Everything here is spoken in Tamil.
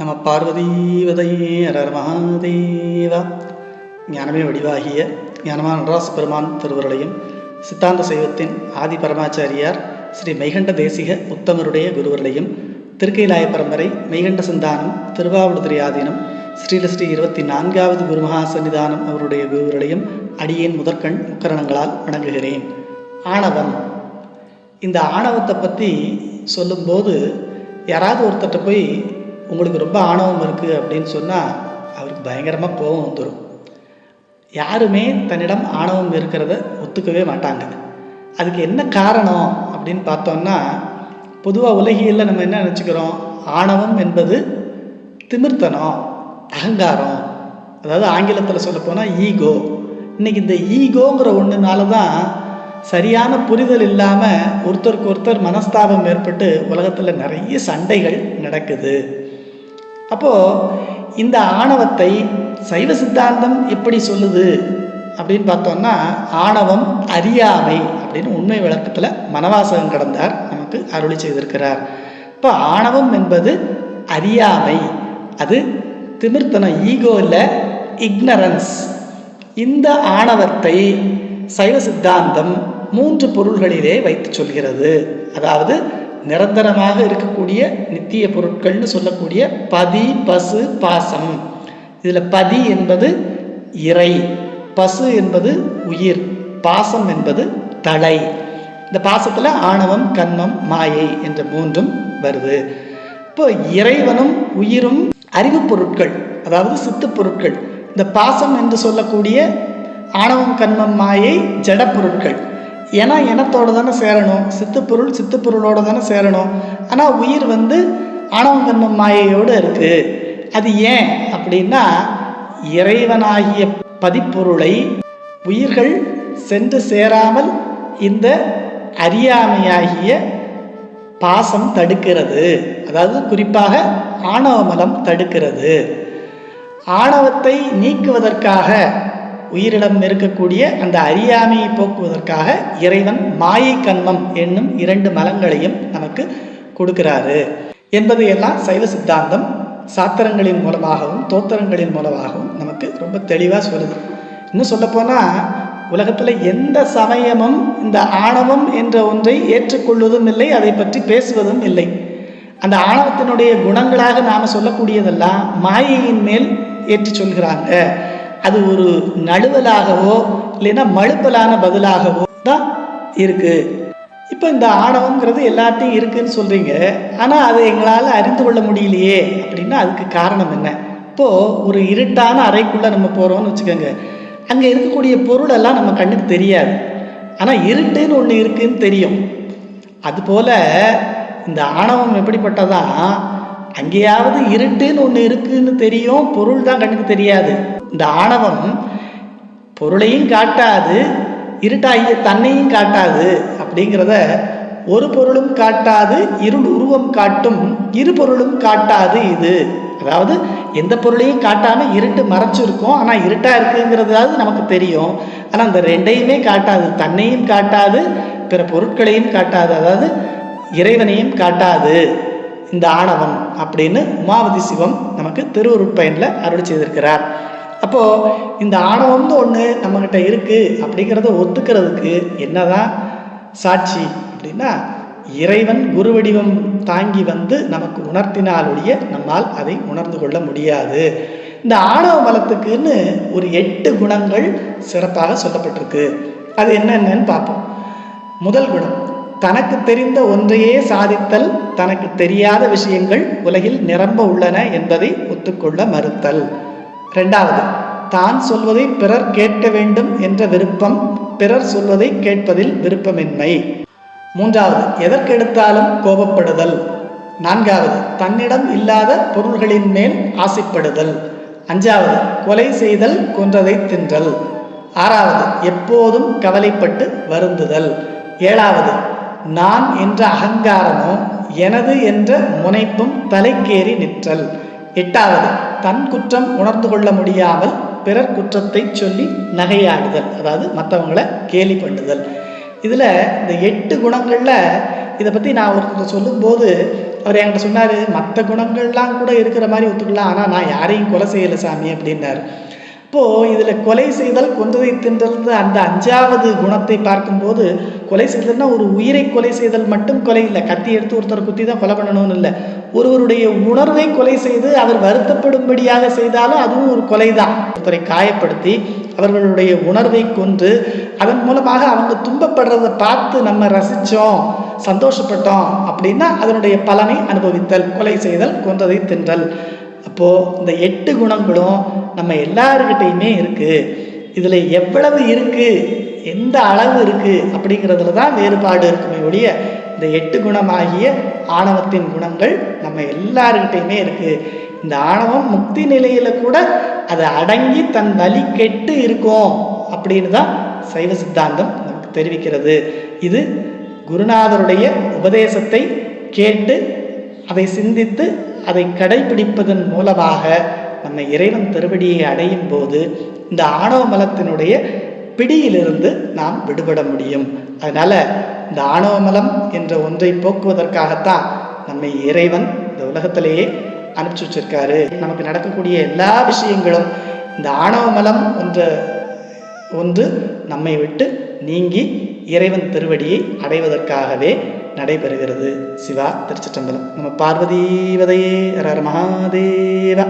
நம பார்வதீவதையே அரர் மகாதேவா. ஞானமே வடிவாகிய ஞானமான ராஸ் பெருமான் திருவருளையும் சித்தாந்த சைவத்தின் ஆதி பரமாச்சாரியார் ஸ்ரீ மெய்கண்ட தேசிக உத்தமருடைய குருவர்களையும் திருக்கைலாய பரம்பரை மெய்கண்ட சந்தானம் திருவாவடுதுறை ஆதீனம் ஸ்ரீலஸ்ரீ இருபத்தி நான்காவது குருமகா சன்னிதானம் அவருடைய குருவர்களையும் அடியேன் முதற்கண் முக்கரணங்களால் வணங்குகிறேன். ஆணவம். இந்த ஆணவத்தை பற்றி சொல்லும்போது யாராவது ஒருத்தர்கிட்ட போய் உங்களுக்கு ரொம்ப ஆணவம் இருக்குது அப்படின்னு சொன்னால் அவருக்கு பயங்கரமாக கோபம் வந்துடும் யாருமே தன்னிடம் ஆணவம் இருக்கிறத ஒத்துக்கவே மாட்டாங்க. அதுக்கு என்ன காரணம் அப்படின்னு பார்த்தோம்னா பொதுவாக உலகியில் நம்ம என்ன நினச்சிக்கிறோம்? ஆணவம் என்பது திமிர்த்தனம் அகங்காரம். அதாவது ஆங்கிலத்தில் சொல்லப்போனால் ஈகோ. இன்னைக்கு இந்த ஈகோங்கிற ஒன்றுனால தான் சரியான புரிதல் இல்லாமல் ஒருத்தருக்கு ஒருத்தர் மனஸ்தாபம் ஏற்பட்டு உலகத்தில் நிறைய சண்டைகள் நடக்குது. அப்போது இந்த ஆணவத்தை சைவ சித்தாந்தம் எப்படி சொல்லுது அப்படின்னு பார்த்தோம்னா ஆணவம் அறியாமை அப்படின்னு உண்மை விளக்கத்தில் மனவாசகம் கடந்தார் நமக்கு அருளி செய்திருக்கிறார். இப்போ ஆணவம் என்பது அறியாமை. அது திமிர்த்தனம் ஈகோ இல்லை இக்னரன்ஸ். இந்த ஆணவத்தை சைவ சித்தாந்தம் மூன்று பொருள்களிலே வைத்து சொல்கிறது. அதாவது நிரந்தரமாக இருக்கக்கூடிய நித்திய பொருட்கள்னு சொல்லக்கூடிய பதி பசு பாசம். இதில் பதி என்பது இறை பசு என்பது உயிர் பாசம் என்பது தலை. இந்த பாசத்தில் ஆணவம் கண்மம் மாயை என்ற மூன்றும் வருது. இப்போ இறைவனும் உயிரும் அறிவு பொருட்கள் அதாவது சித்து பொருட்கள். இந்த பாசம் என்று சொல்லக்கூடிய ஆணவம் கண்மம் மாயை ஜட பொருட்கள். ஏன்னா இனத்தோடு தானே சேரணும். சித்துப்பொருள் சித்துப்பொருளோடு தானே சேரணும். ஆனால் உயிர் வந்து ஆணவம் மாயையோடு இருக்குது அது ஏன் அப்படின்னா இறைவனாகிய பதிப்பொருளை உயிர்கள் சென்று சேராமல் இந்த அறியாமையாகிய பாசம் தடுக்கிறது. அதாவது குறிப்பாக ஆணவமலம் தடுக்கிறது. ஆணவத்தை நீக்குவதற்காக உயிரிடம் இருக்கக்கூடிய அந்த அறியாமையை போக்குவதற்காக இறைவன் மாயை கண்மம் என்னும் இரண்டு மலங்களையும் நமக்கு கொடுக்கிறாரு. என்பதையெல்லாம் சைவ சித்தாந்தம் சாத்திரங்களின் மூலமாகவும் தோத்திரங்களின் மூலமாகவும் நமக்கு ரொம்ப தெளிவாக சொல்லுது. இன்னும் சொல்லப்போனால் உலகத்தில் எந்த சமயமும் இந்த ஆணவம் என்ற ஒன்றை ஏற்றுக்கொள்வதும் இல்லை அதை பற்றி பேசுவதும் இல்லை. அந்த ஆணவத்தினுடைய குணங்களாக நாம் சொல்லக்கூடியதெல்லாம் மாயையின் மேல் ஏற்றி சொல்கிறாங்க. அது ஒரு நழுவலாகவோ இல்லைன்னா மழுப்பலான பதிலாகவோ தான் இருக்குது இப்போ இந்த ஆணவங்கிறது எல்லாத்தையும் இருக்குன்னு சொல்கிறீங்க ஆனால் அதை எங்களால் அறிந்து கொள்ள முடியலையே அப்படின்னா அதுக்கு காரணம் என்ன? இப்போது ஒரு இருட்டான அறைக்குள்ளே நம்ம போகிறோம்னு வச்சுக்கோங்க. அங்கே இருக்கக்கூடிய பொருளெல்லாம் நம்ம கண்ணுக்கு தெரியாது. ஆனால் இருட்டுன்னு ஒன்று இருக்குன்னு தெரியும். அதுபோல் இந்த ஆணவம் எப்படிப்பட்டதா? அங்கேயாவது இருட்டுன்னு ஒன்று இருக்குன்னு தெரியும் பொருள் தான் கண்ணுக்கு தெரியாது. இந்த ஆணவம் பொருளையும் காட்டாது இருட்டாகிய தன்னையும் காட்டாது அப்படிங்கிறத ஒரு பொருளும் காட்டாது இருள் உருவம் காட்டும் இரு பொருளும் காட்டாது இது. அதாவது எந்த பொருளையும் காட்டாமல் இருட்டு மறைச்சிருக்கும் ஆனால் இருட்டாக இருக்குங்கிறதாவது நமக்கு தெரியும். ஆனால் அந்த ரெண்டையுமே காட்டாது தன்னையும் காட்டாது பிற பொருட்களையும் காட்டாது அதாவது இறைவனையும் காட்டாது. இந்த ஆணவம் அப்படின்னு உமாவதி சிவம் நமக்கு திருவருட்பயனில் அருள் செய்திருக்கிறார். அப்போது இந்த ஆணவம்னு ஒன்று நம்மக்கிட்ட இருக்குது அப்படிங்கிறத ஒத்துக்கிறதுக்கு என்னதான் சாட்சி அப்படின்னா இறைவன் குரு வடிவம் தாங்கி வந்து நமக்கு உணர்த்தினாலொழிய நம்மால் அதை உணர்ந்து கொள்ள முடியாது. இந்த ஆணவ மலத்துக்குன்னு ஒரு எட்டு குணங்கள் சிறப்பாக சொல்லப்பட்டிருக்கு. அது என்னென்னு பார்ப்போம். முதல் குணம் தனக்கு தெரிந்த ஒன்றையே சாதித்தல் தனக்கு தெரியாத விஷயங்கள் உலகில் நிரம்ப உள்ளன என்பதை ஒத்துக்கொள்ள மறுத்தல். ரெண்டாவது தான் சொல்வதை பிறர் கேட்க வேண்டும் என்ற விருப்பம் பிறர் சொல்வதை கேட்பதில் விருப்பமின்மை. மூன்றாவது எதற்கெடுத்தாலும் கோபப்படுதல். நான்காவது தன்னிடம் இல்லாத பொருள்களின் மேல் ஆசைப்படுதல். அஞ்சாவது கொலை செய்தல் கொன்றதை தின்றல். ஆறாவது எப்போதும் கவலைப்பட்டு வருந்துதல். ஏழாவது நான் என்ற அகங்காரமோ எனது என்ற முனைப்பும் தலைக்கேறி நிற்றல். எட்டாவது தன் குற்றம் உணர்ந்து கொள்ள முடியாமல் பிறர் குற்றத்தை சொல்லி நகையாடுதல் அதாவது மற்றவங்களை கேலி பண்ணுதல். இதில் இந்த எட்டு குணங்களில் இதை பற்றி நான் ஒருத்தர் சொல்லும்போது அவர் என்கிட்ட சொன்னார் மற்ற குணங்கள்லாம் கூட இருக்கிற மாதிரி ஒத்துக்கலாம் ஆனால் நான் யாரையும் கொலை செய்யலை சாமி அப்படின்னாரு. இப்போது இதில் கொலை செய்தல் கொன்றதை தின்றது அந்த அஞ்சாவது குணத்தை பார்க்கும்போது கொலை செய்தல்னா ஒரு உயிரை கொலை செய்தல் மட்டும் கொலை இல்லை. கத்தி எடுத்து ஒருத்தர் குத்தி தான் கொலை பண்ணணும்னு இல்லை. ஒருவருடைய உணர்வை கொலை செய்து அவர் வருத்தப்படும்படியாக செய்தாலும் அதுவும் ஒரு கொலை தான். ஒருத்தரை காயப்படுத்தி அவர்களுடைய உணர்வை கொன்று அதன் மூலமாக அவங்க துன்பப்படுறதை பார்த்து நம்ம ரசித்தோம் சந்தோஷப்பட்டோம் அப்படின்னா அதனுடைய பலனை அனுபவித்தல் கொலை செய்தல் கொன்றதை தின்றல். இப்போது இந்த எட்டு குணங்களும் நம்ம எல்லாருக்கிட்டையுமே இருக்குது இதில் எவ்வளவு இருக்குது எந்த அளவு இருக்குது அப்படிங்கிறதுல தான் வேறுபாடு இருக்குமே ஒழிய இந்த எட்டு குணமாகிய ஆணவத்தின் குணங்கள் நம்ம எல்லாருக்கிட்டையுமே இருக்குது இந்த ஆணவம் முக்தி நிலையில் கூட அது அடங்கி தன் வலி கெட்டு இருக்கும் அப்படின்னு தான் சைவ சித்தாந்தம் நமக்கு தெரிவிக்கிறது. இது குருநாதருடைய உபதேசத்தை கேட்டு அதை சிந்தித்து அதை கடைபிடிப்பதன் மூலமாக நம்ம இறைவன் திருவடியை அடையும் போது இந்த ஆணவ மலத்தினுடைய பிடியிலிருந்து நாம் விடுபட முடியும். அதனால இந்த ஆணவ மலம் என்ற ஒன்றை போக்குவதற்காகத்தான் நம்மை இறைவன் இந்த உலகத்திலேயே அனுப்பிச்சு வச்சிருக்காரு. நமக்கு நடக்கக்கூடிய எல்லா விஷயங்களும் இந்த ஆணவ மலம் என்ற ஒன்று நம்மை விட்டு நீங்கி இறைவன் திருவடியை அடைவதற்காகவே நடைபெறுகிறது. சிவா திருச்சிற்றம்பலம். நம்ம பார்வதி வதையே ஹர மகாதேவா.